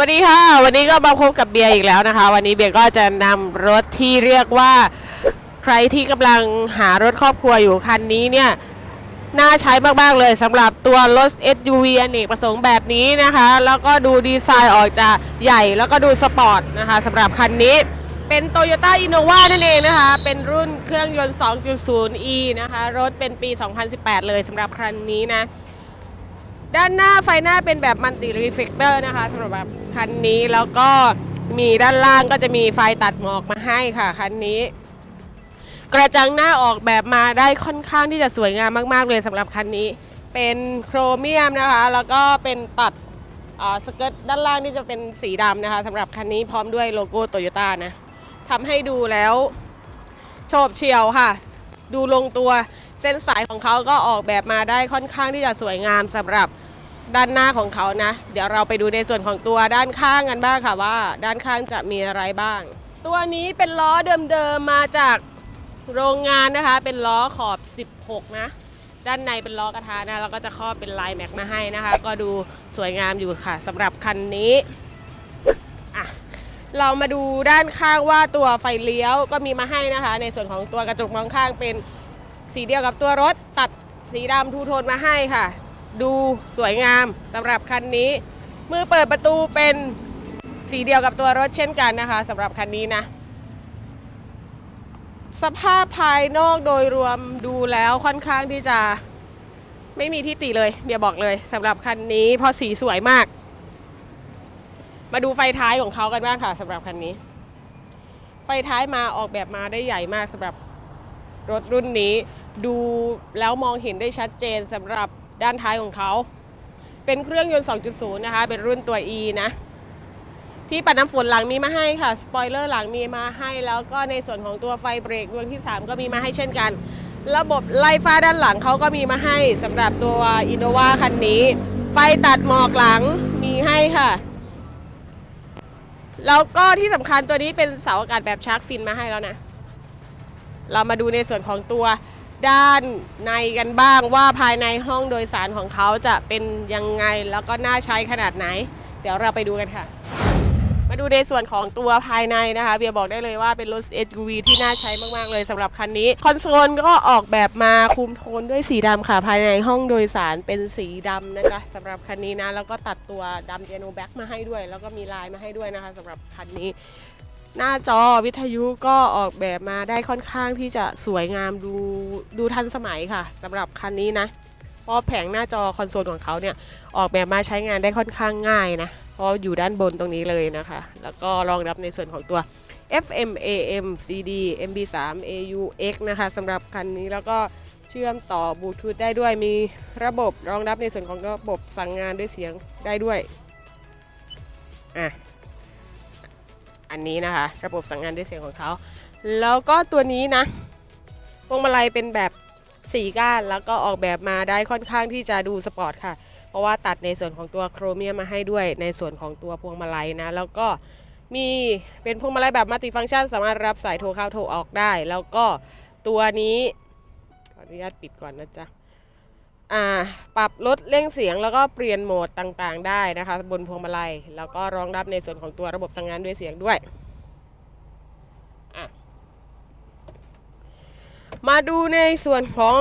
สวัสดีค่ะ วันนี้ก็มาพบกับเบียร์อีกแล้วนะคะ วันนี้เบียร์ก็จะนำรถที่เรียกว่าใครที่กำลังหารถครอบครัวอยู่คันนี้เนี่ยน่าใช้มาก ๆ เลยสำหรับตัวรถ SUV อเนกประสงค์แบบนี้นะคะ แล้วก็ดูดีไซน์ออกจะใหญ่แล้วก็ดูสปอร์ตนะคะสำหรับคันนี้เป็น Toyota Innova นั่นเองนะคะ เป็นรุ่นเครื่องยนต์ 2.0e นะคะ รถเป็นปี 2018 เลยสำหรับคันนี้นะ ด้านหน้าไฟหน้าเป็นแบบมัลติรีเฟกเตอร์นะคะสำหรับแบบคันนี้แล้วก็มีด้านล่างก็จะมีไฟตัดหมอกมาให้ค่ะคันนี้ กระจังหน้าออกแบบมาได้ค่อนข้างที่จะสวยงามมาก ๆ เลยสำหรับคันนี้ เป็นโครเมียมนะคะ แล้วก็เป็นตัดสเกิร์ตด้านล่างนี่จะเป็นสีดำนะคะสำหรับคันนี้พร้อมด้วยโลโก้โตโยต้านะทำให้ดูแล้วโฉบเฉียวค่ะ ดูลงตัว เส้นสายของเขาก็ออกแบบมาได้ค่อนข้างที่จะสวยงามสำหรับด้านหน้าของเขานะ เดี๋ยวเราไปดูในส่วนของตัวด้านข้างกันบ้างค่ะว่า ด้านข้างจะมีอะไรบ้าง ตัวนี้เป็นล้อเดิมๆมาจากโรงงานนะคะ เป็นล้อขอบ 16 นะ ด้านในเป็นล้อกระทะนะแล้วก็จะครอบเป็นลายแม็กมาให้นะคะ ก็ดูสวยงามอยู่ค่ะสำหรับคันนี้อะเรามาดูด้านข้างว่าตัวไฟเลี้ยวก็มีมาให้นะคะ ในส่วนของตัวกระจกมองข้างเป็น สีเดียวกับตัวรถตัดสีดำทูโทนมาให้ค่ะ ดูสวยงามสำหรับคันนี้ มือเปิดประตูเป็นสีเดียวกับตัวรถเช่นกันนะคะสำหรับคันนี้นะ สภาพภายนอกโดยรวมดูแล้วค่อนข้างที่จะไม่มีที่ติเลยเบียบอกเลยสำหรับคันนี้เพราะสีสวยมาก มาดูไฟท้ายของเขากันบ้างค่ะสำหรับคันนี้ ไฟท้ายมาออกแบบมาได้ใหญ่มากสำหรับ รถรุ่นนี้ดูแล้วมองเห็นได้ชัดเจนสำหรับด้านท้ายของเขา เป็นเครื่องยนต์ 2.0 นะคะ เป็นรุ่นตัว E นะ ที่ปัดน้ำฝนหลังมีมาให้ค่ะ สปอยเลอร์หลังมีมาให้ แล้วก็ในส่วนของตัวไฟเบรกดวงที่ 3 ก็มีมาให้เช่นกัน ระบบไล่ฟ้าด้านหลังเขาก็มีมาให้สำหรับตัว Innova คันนี้ ไฟตัดหมอกหลังมีให้ค่ะแล้วก็ที่สำคัญตัวนี้เป็นเสาอากาศแบบชาร์กฟินมาให้แล้วนะ เรามาดูในส่วนของตัวด้านในกันบ้างว่าภายในห้องโดยสารของเขาจะเป็นยังไงแล้วก็น่าใช้ขนาดไหน เดี๋ยวเราไปดูกันค่ะ มาดูในส่วนของตัวภายในนะคะเบียร์บอกได้เลยว่าเป็นรถ SUV ที่น่าใช้มาก ๆ เลยสำหรับคันนี้ คอนโซลก็ออกแบบมาคุมโทนด้วยสีดำค่ะ ภายในห้องโดยสารเป็นสีดำนะจ๊ะสำหรับคันนี้นะ แล้วก็ตัดตัวดำเจโนแบ็กมาให้ด้วย แล้วก็มีลายมาให้ด้วยนะคะสำหรับคันนี้ หน้าจอวิทยุก็ออกแบบมาได้ค่อนข้างที่จะสวยงามดูดูทันสมัยค่ะสำหรับคันนี้นะเพราะแผงหน้าจอคอนโซลของเขาเนี่ยออกแบบมาใช้งานได้ค่อนข้างง่ายนะเพราะอยู่ด้านบนตรงนี้เลยนะคะ แล้วก็รองรับในส่วนของตัว FM AM CD MB3 AUX นะคะสำหรับคันนี้แล้วก็เชื่อมต่อบลูทูธได้ด้วยมีระบบรองรับในส่วนของระบบสั่งงานด้วยเสียงได้ด้วยอะ อันนี้นะคะ ระบบสั่งงานด้วยเสียงของเขา แล้วก็ตัวนี้นะพวงมาลัยเป็นแบบสีก้านแล้วก็ออกแบบมาได้ค่อนข้างที่จะดูสปอร์ตค่ะ เพราะว่าตัดในส่วนของตัวโครเมียมมาให้ด้วยในส่วนของตัวพวงมาลัยนะ แล้วก็มีเป็นพวงมาลัยแบบมัลติฟังก์ชัน สามารถรับสายโทรเข้าโทรออกได้ แล้วก็ตัวนี้ขออนุญาตปิดก่อนนะจ๊ะอ่า ปรับลดเร่งเสียงแล้วก็เปลี่ยนโหมดต่างๆ ได้นะคะ บนพวงมาลัย แล้วก็รองรับในส่วนของตัวระบบสั่งงานด้วยเสียงด้วย มาดูในส่วนของ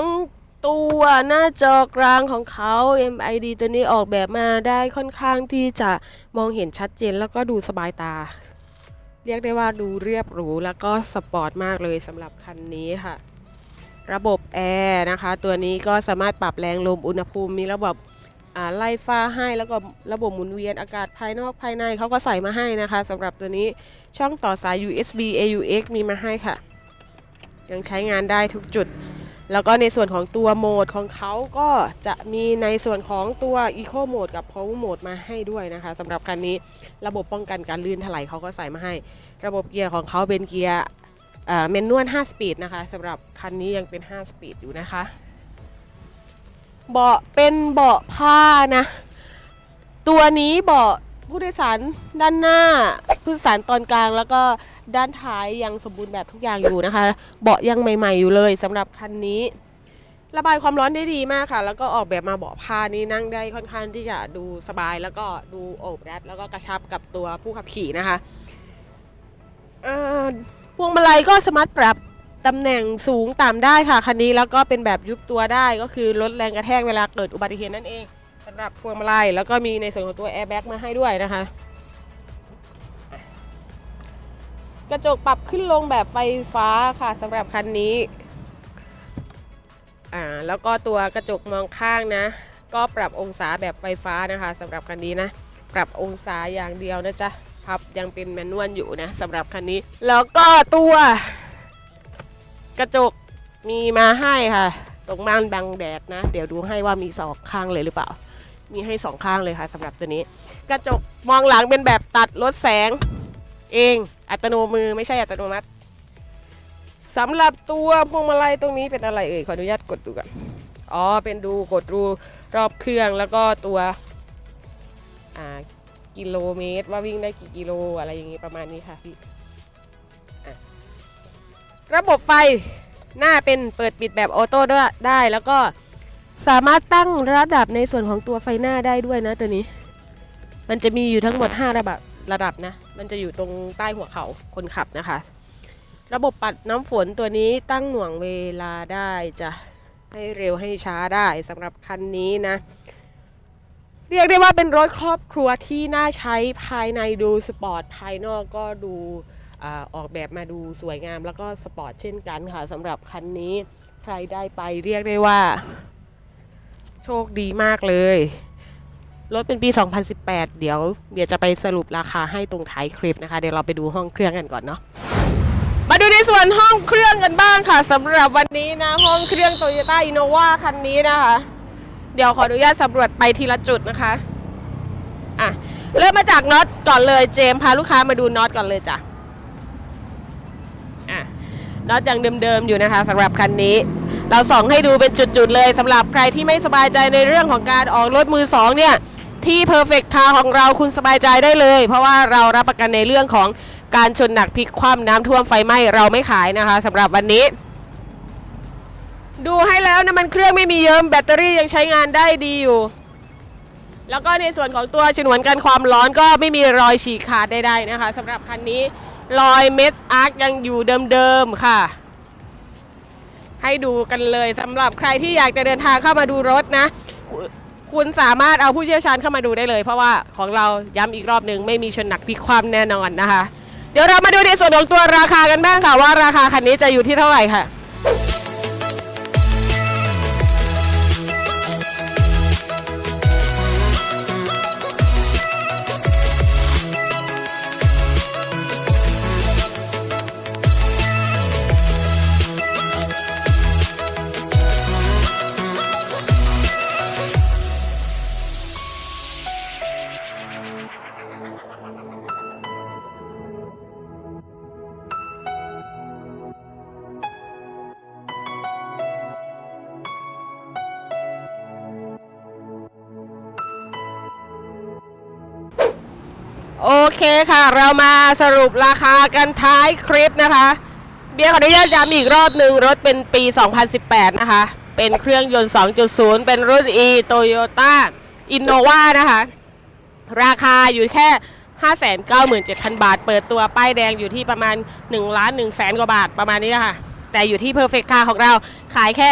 ตัวหน้าจอกลางของเขา MID ตัวนี้ออกแบบมาได้ค่อนข้างที่จะมองเห็นชัดเจนแล้วก็ดูสบายตา เรียกได้ว่าดูเรียบหรูแล้วก็สปอร์ตมากเลยสำหรับคันนี้ค่ะ ระบบแอร์นะคะ ตัวนี้ก็สามารถปรับแรงลมอุณหภูมิมีระบบไล่ฟ้าให้แล้วก็ระบบหมุนเวียนอากาศภายนอกภายในเขาก็ใส่มาให้นะคะสำหรับตัวนี้ช่องต่อสาย USB AUX มีมาให้ค่ะ ยังใช้งานได้ทุกจุด แล้วก็ในส่วนของตัวโหมดของเขาก็จะมีในส่วนของตัว Eco Mode กับ Power Mode มาให้ด้วยนะคะสำหรับคันนี้ระบบป้องกันการลื่นถลายเขาก็ใส่มาให้ ระบบเกียร์ของเขาเป็นเกียร์ เมนนวล5สปีดนะคะสำหรับคันนี้ยังเป็น 5 สปีดอยู่นะคะ เบาะเป็นเบาะผ้านะ ตัวนี้เบาะผู้โดยสารด้านหน้า ผู้โดยสารตอนกลางแล้วก็ด้านท้ายยังสมบูรณ์แบบทุกอย่างอยู่นะคะ เบาะยังใหม่ ๆ อยู่เลยสำหรับคันนี้ ระบายความร้อนได้ดีมากค่ะ แล้วก็ออกแบบมาเบาะผ้านี่นั่งได้ค่อนข้างที่จะดูสบายแล้วก็ดูโอบรัดแล้วก็กระชับกับตัวผู้ขับขี่นะคะอ่า พวงมาลัยก็สามารถปรับตำแหน่งสูงต่ำได้ค่ะคันนี้แล้วก็เป็นแบบยุบตัวได้ก็คือลดแรงกระแทกเวลาเกิดอุบัติเหตุนั่นเองสำหรับพวงมาลัยแล้วก็มีในส่วนของตัวแอร์แบ็กมาให้ด้วยนะคะ กระจกปรับขึ้นลงแบบไฟฟ้าค่ะสำหรับคันนี้อ่าแล้วก็ตัวกระจกมองข้างนะ ก็ปรับองศาแบบไฟฟ้านะคะสำหรับคันนี้นะ ปรับองศาอย่างเดียวนะจ๊ะ พับยังเป็นแมนนวลอยู่นะสำหรับคันนี้ แล้วก็ตัวกระจกมีมาให้ค่ะ ตรงม่านบังแดดนะ เดี๋ยวดูให้ว่ามีสองข้างเลยหรือเปล่า มีให้สองข้างเลยค่ะสำหรับตัวนี้ กระจกมองหลังเป็นแบบตัดลดแสง เองอัตโนมือไม่ใช่อัตโนมัติสำหรับตัวพวงมาลัยตรงนี้เป็นอะไรเอ่ยขออนุญาตกดดูก่อนอ๋อเป็นดูกดรูรอบเครื่องแล้วก็ตัวอ่า กิโลเมตร ว่าวิ่งได้กี่กิโลอะไรอย่างงี้ประมาณนี้ค่ะพี่ระบบไฟหน้าเป็นเปิดปิดแบบออโต้ด้วยได้แล้วก็สามารถตั้งระดับในส่วนของตัวไฟหน้าได้ด้วยนะตัวนี้ มันจะมีอยู่ทั้งหมด 5 ระดับระดับนะ มันจะอยู่ตรงใต้หัวเขาคนขับนะคะ ระบบปัดน้ำฝนตัวนี้ตั้งหน่วงเวลาได้จะให้เร็วให้ช้าได้สำหรับคันนี้นะ เรียกได้ว่าเป็นรถครอบครัวที่น่าใช้ภายในดูสปอร์ตภายนอกก็ดูอออกแบบมาดูสวยงามแล้วก็สปอร์ตเช่นกันค่ะสำหรับคันนี้ใครได้ไปเรียกได้ว่า โชคดีมากเลย รถเป็นปี 2018 เดี๋ยวเดี๋ยวจะไปสรุปราคาให้ตรงท้ายคลิปนะคะ เดี๋ยวเราไปดูห้องเครื่องกันก่อนเนาะมาดูในส่วนห้องเครื่องกันบ้างค่ะสำหรับวันนี้นะห้องเครื่อง Toyota Innova คันนี้นะคะ เดี๋ยวขออนุญาตสำรวจไปทีละจุดนะคะอะเริ่มมาจากน็อตก่อนเลยเจมพาลูกค้ามาดูน็อตก่อนเลยจ้ะอะน็อตอยังเดิมๆอยู่นะคะสำหรับคันนี้ เราส่องให้ดูเป็นจุดๆเลยสำหรับใครที่ไม่สบายใจในเรื่องของการออกรถมือสองเนี่ยที่ Perfect Car ของเราคุณสบายใจได้เลย เพราะว่าเรารับประกันในเรื่องของการชนหนักพลิกคว่ำน้ำท่วมไฟไหม้เราไม่ขายนะคะสำหรับวันนี้ ดูให้แล้วนะมันเครื่องไม่มีเยิมแบตเตอรี่ยังใช้งานได้ดีอยู่ แล้วก็ในส่วนของตัวฉนวนกันความร้อนก็ไม่มีรอยฉีกขาดใดๆนะคะสำหรับคันนี้รอยเม็ดอาร์คยังอยู่เดิมๆค่ะ ให้ดูกันเลยสำหรับใครที่อยากจะเดินทางเข้ามาดูรถนะ คุณสามารถเอาผู้เชี่ยวชาญเข้ามาดูได้เลย เพราะว่าของเราย้ำอีกรอบหนึ่งไม่มีชนหนักพลิกคว่ำแน่นอนนะคะ เดี๋ยวเรามาดูในส่วนของตัวราคากันบ้างค่ะว่าราคาคันนี้จะอยู่ที่เท่าไหร่ค่ะ โอเคค่ะ เรามาสรุปราคากันท้ายคลิปนะคะ เบียร์ขออนุญาตย้ำอีกรอบหนึ่งรถเป็นปี 2018 นะคะ เป็นเครื่องยนต์ 2.0 เป็นรุ่น E Toyota Innova นะคะ ราคาอยู่แค่ 597,000 บาท เปิดตัวป้ายแดงอยู่ที่ประมาณ1ล้าน1แสนกว่าบาทประมาณนี้ค่ะ แต่อยู่ที่ Perfect Car ของเราขายแค่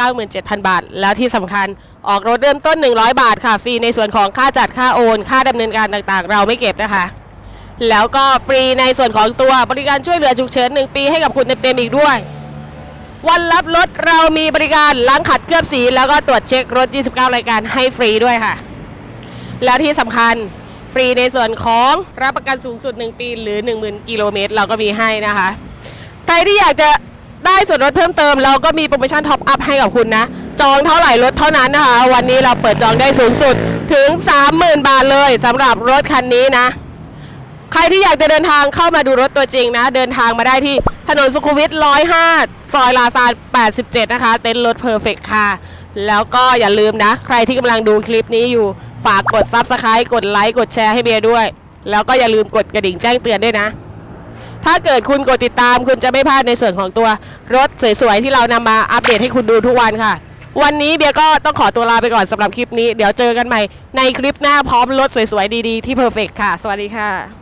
597,000 บาท แล้วที่สำคัญ ออกรถเริ่มต้น 100 บาทค่ะ ฟรีในส่วนของค่าจัดค่าโอน ค่าดำเนินการต่างๆ เราไม่เก็บนะคะ แล้วก็ฟรีในส่วนของตัวบริการช่วยเหลือฉุกเฉิน 1 ปีให้กับคุณเต็มๆอีกด้วย วันรับรถเรามีบริการล้างขัดเคลือบสี แล้วก็ตรวจเช็ครถ 29 รายการให้ฟรีด้วยค่ะ แล้วที่สำคัญฟรีในส่วนของรับประกันสูงสุด 1 ปีหรือ 10,000 กิโลเมตรเราก็มีให้นะคะ ใครที่อยากจะได้ส่วนลดเพิ่มเติม เราก็มีโปรโมชั่นท็อปอัพให้กับคุณนะ จองเท่าไหร่ลดเท่านั้นนะคะ วันนี้เราเปิดจองได้สูงสุดถึง 30,000 บาทเลยสำหรับรถคันนี้นะ ใครที่อยากจะเดินทางเข้ามาดูรถตัวจริงนะ เดินทางมาได้ที่ถนนสุขุมวิท105 ซอยลาซาน87 นะคะ เต็นท์รถเพอร์เฟกค่ะ แล้วก็อย่าลืมนะ ใครที่กำลังดูคลิปนี้อยู่ฝากกด Subscribe กดไลค์กดแชร์ให้เบียร์ด้วย แล้วก็อย่าลืมกดกระดิ่งแจ้งเตือนด้วยนะ ถ้าเกิดคุณกดติดตามคุณจะไม่พลาดในส่วนของตัวรถสวยๆที่เรานำมาอัปเดตให้คุณดูทุกวันค่ะ วันนี้เบียร์ก็ต้องขอตัวลาไปก่อนสำหรับคลิปนี้ เดี๋ยวเจอกันใหม่ในคลิปหน้าพร้อมรถสวยๆดีๆที่เพอร์เฟกค่ะ สวัสดีค่ะ